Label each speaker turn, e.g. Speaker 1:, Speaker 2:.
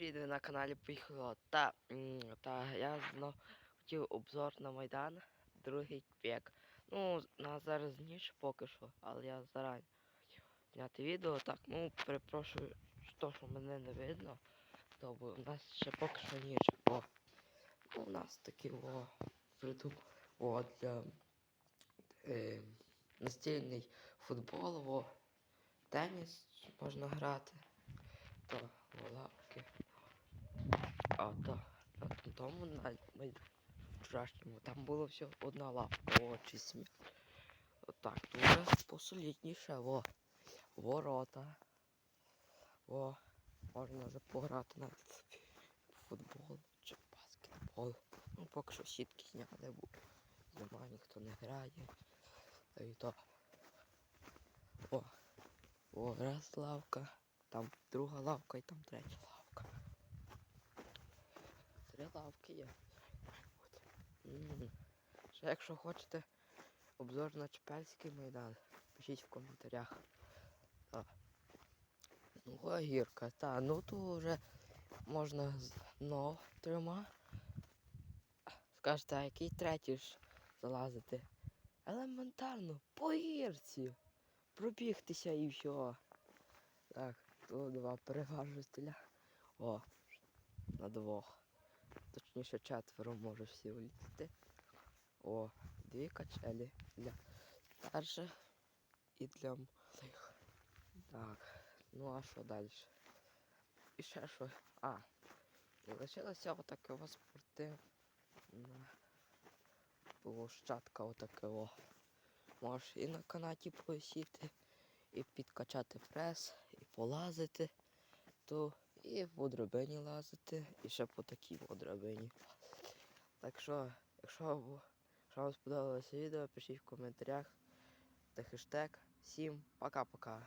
Speaker 1: привіт, ви на каналі Поїхало. Та, та я знов хотів обзор на Майдан, другий век. Ну, на зараз ніч поки що, але я зарані зняти відео. Так, ну перепрошую, що, що мене не видно. То бо у нас ще поки що ніч. О. Ну, у нас такий о придум. О, для е, настільний футбол, о, теніс можна грати. То о, лапки. А то на тому на вчорашньому там було всього одна лапка, о, чи сміх. Отак, тут вже посолідніше, во. Ворота. О, можна вже пограти в футбол чи баскетбол. Ну, поки що сітки зняли, бо зима ніхто не грає. І то. О, о, раз лавка, там друга лавка і там третя лавка. Три лавки є. Ще якщо хочете обзор на Чепельський майдан, пишіть в коментарях. Ну, гірка, та, ну то вже можна з но трьома. Скажете, а який третій ж залазити? Елементарно, по гірці. Пробігтися і все. Так, тут два переважителя. О, на двох. Точніше четверо може всі влізти. О, дві качелі для старших і для малих. Так, ну а що далі? І ще що? А, і лишилося отаке о спортивна площадка отаке о. Можеш і на канаті посіти, і підкачати прес, і полазити, то і по драбині лазити, і ще по такій по. Так що, якщо вам сподобалося відео, пишіть в коментарях та хештег. Всім пока-пока.